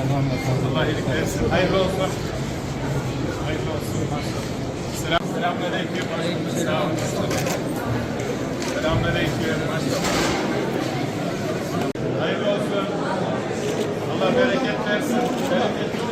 Allah iyilik versin. Hayırlı. Selam, selamünaleyküm. Sağ. Selamünaleyküm. Hayırlı. Allah bereket versin. Bereket Vekillerim,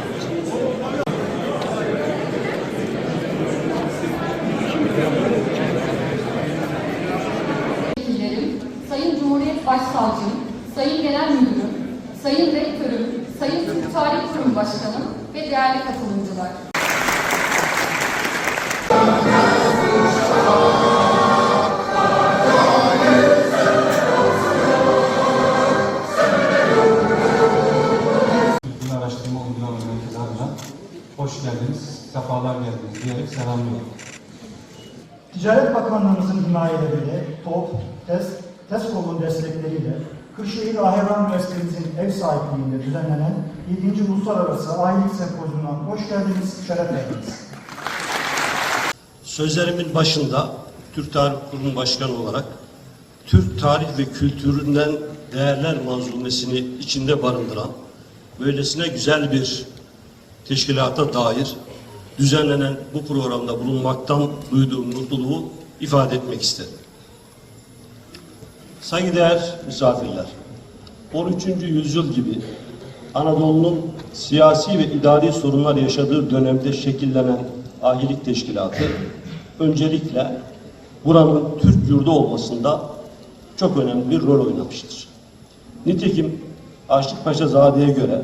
hoş geldiniz, sefalar geldiniz diyerek selamlıyorum. Ticaret Bakanlığımızın himayeleriyle, TOP, TES, TESKO'nun destekleriyle Kırşehir Ahevran Üniversitemizin ev sahipliğinde düzenlenen 7. Uluslararası Ahilik Sempozyumuna hoş geldiniz, şeref verdiniz. Sözlerimin başında Türk Tarih Kurumu Başkanı olarak Türk tarih ve kültüründen değerler manzumesini içinde barındıran böylesine güzel bir teşkilata dair düzenlenen bu programda bulunmaktan duyduğum mutluluğu ifade etmek istedim. Saygıdeğer misafirler, 13. yüzyıl gibi Anadolu'nun siyasi ve idari sorunlar yaşadığı dönemde şekillenen ahilik teşkilatı öncelikle buranın Türk yurdu olmasında çok önemli bir rol oynamıştır. Nitekim Aşık Paşa Zade'ye göre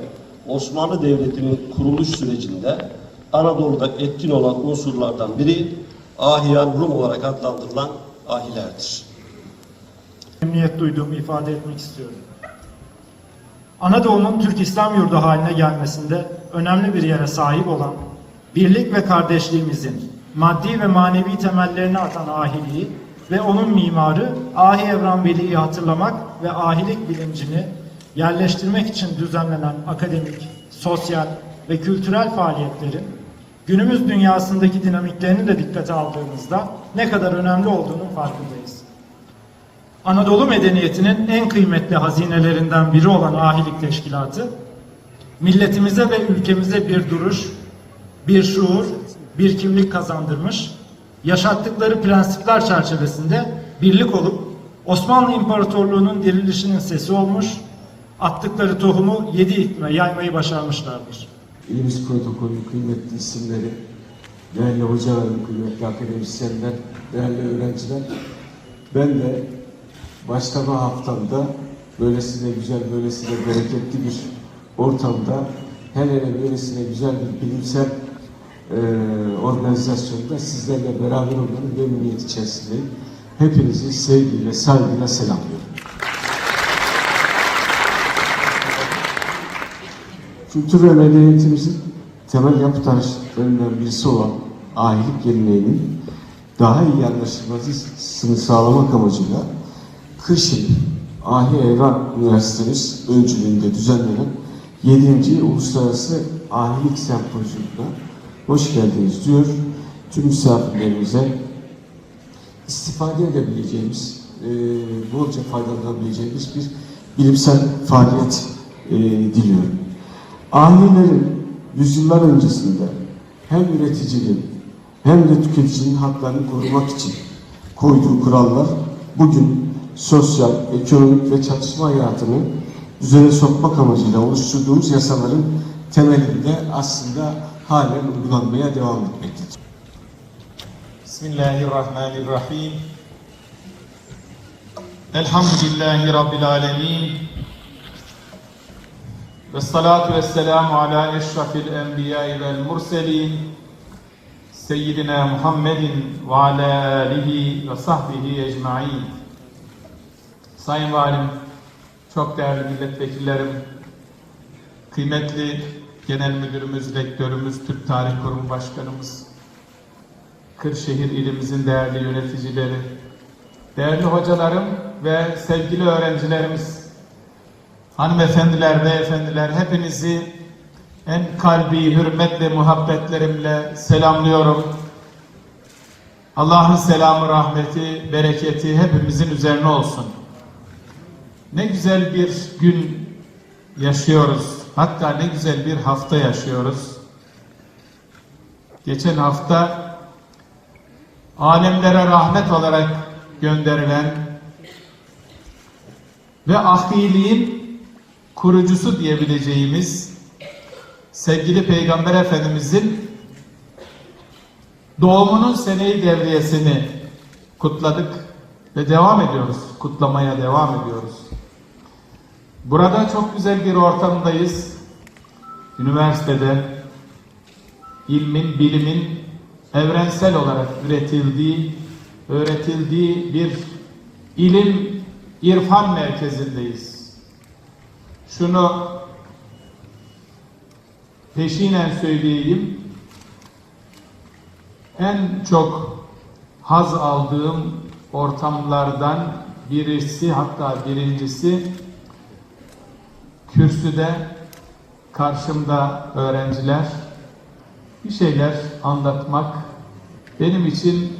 Osmanlı Devleti'nin kuruluş sürecinde Anadolu'da etkin olan unsurlardan biri Ahiyan Rum olarak adlandırılan ahilerdir. memnuniyet duyduğumu ifade etmek istiyorum. Anadolu'nun Türk İslam yurdu haline gelmesinde önemli bir yere sahip olan, birlik ve kardeşliğimizin maddi ve manevi temellerini atan ahiliği ve onun mimarı Ahi Evran Veli'yi hatırlamak ve ahilik bilincini yerleştirmek için düzenlenen akademik, sosyal ve kültürel faaliyetlerin günümüz dünyasındaki dinamiklerini de dikkate aldığımızda ne kadar önemli olduğunun farkındayız. Anadolu medeniyetinin en kıymetli hazinelerinden biri olan Ahilik Teşkilatı, milletimize ve ülkemize bir duruş, bir şuur, bir kimlik kazandırmış, yaşattıkları prensipler çerçevesinde birlik olup Osmanlı İmparatorluğu'nun dirilişinin sesi olmuş, attıkları tohumu yedi ikme yaymayı başarmışlardır. İlimiz protokolü kıymetli isimleri, değerli hocalarım, kıymetli akademisyenler, değerli öğrenciler. Ben de başlama haftamda böylesine güzel, böylesine bereketli bir ortamda hele hele böylesine güzel bir bilimsel e, organizasyonda sizlerle beraber olmanın memnuniyet içerisindeyim. Hepinizi sevgiyle, saygıyla selamlıyorum. Kültür ve medeniyetimizin temel yapı taşlarından birisi olan ahilik geleneğinin daha iyi anlaşılmasını sağlamak amacıyla Kırşehir Ahi Evran Üniversitemiz öncülüğünde düzenlenen 7. Uluslararası Ahilik Sempozyumuna hoş geldiniz diyor. Tüm misafirlerimize istifade edebileceğimiz, e, bolca faydalanabileceğimiz bir bilimsel faaliyet e, diliyorum. Ahilerin yüzyıllar öncesinde hem üreticinin hem de tüketicinin haklarını korumak için koyduğu kurallar bugün sosyal, ekonomik ve çatışma hayatını düzene sokmak amacıyla oluşturduğumuz yasaların temelinde aslında halen uygulanmaya devam etmektedir. Bismillahirrahmanirrahim. Elhamdülillahi Rabbil alemin. Ve salatu ve selamu ala eşrafil enbiyai vel murselin. Seyyidina Muhammedin ve ala alihi ve sahbihi ecmain. Sayın Valim, çok değerli milletvekillerim, kıymetli Genel Müdürümüz, Rektörümüz, Türk Tarih Kurumu Başkanımız, Kırşehir ilimizin değerli yöneticileri, değerli hocalarım ve sevgili öğrencilerimiz, hanımefendiler, beyefendiler hepinizi en kalbi hürmetle, muhabbetlerimle selamlıyorum. Allah'ın selamı, rahmeti, bereketi hepimizin üzerine olsun. Ne güzel bir gün yaşıyoruz. Hatta ne güzel bir hafta yaşıyoruz. Geçen hafta alemlere rahmet olarak gönderilen ve ahiliğin kurucusu diyebileceğimiz sevgili Peygamber Efendimizin doğumunun seneyi devriyesini kutladık ve devam ediyoruz. Kutlamaya devam ediyoruz. Burada çok güzel bir ortamdayız. Üniversitede ilmin, bilimin evrensel olarak üretildiği, öğretildiği bir ilim, irfan merkezindeyiz. Şunu peşinen söyleyeyim. En çok haz aldığım ortamlardan birisi hatta birincisi kürsüde karşımda öğrenciler bir şeyler anlatmak benim için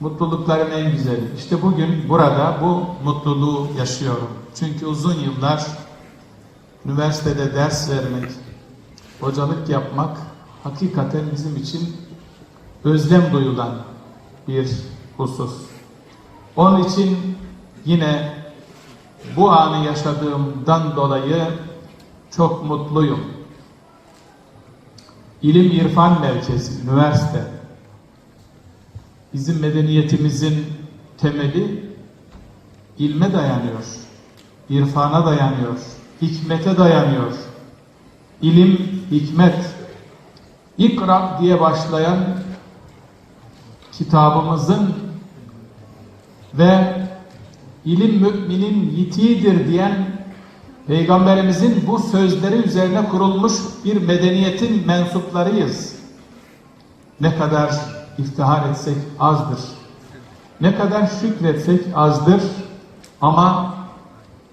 mutlulukların en güzeli. İşte bugün burada bu mutluluğu yaşıyorum. Çünkü uzun yıllar üniversitede ders vermek, hocalık yapmak hakikaten bizim için özlem duyulan bir husus. Onun için yine bu anı yaşadığımdan dolayı çok mutluyum. İlim İrfan Merkezi, üniversite. Bizim medeniyetimizin temeli ilme dayanıyor, irfana dayanıyor, hikmete dayanıyor. İlim, hikmet. İkra diye başlayan kitabımızın ve ilim müminin yitiğidir diyen Peygamberimizin bu sözleri üzerine kurulmuş bir medeniyetin mensuplarıyız. Ne kadar iftihar etsek azdır. Ne kadar şükretsek azdır. Ama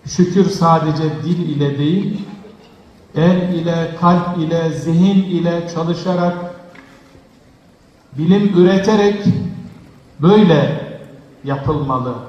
şükür sadece dil ile değil, el ile, kalp ile, zihin ile çalışarak, bilim üreterek böyle yapılmalı.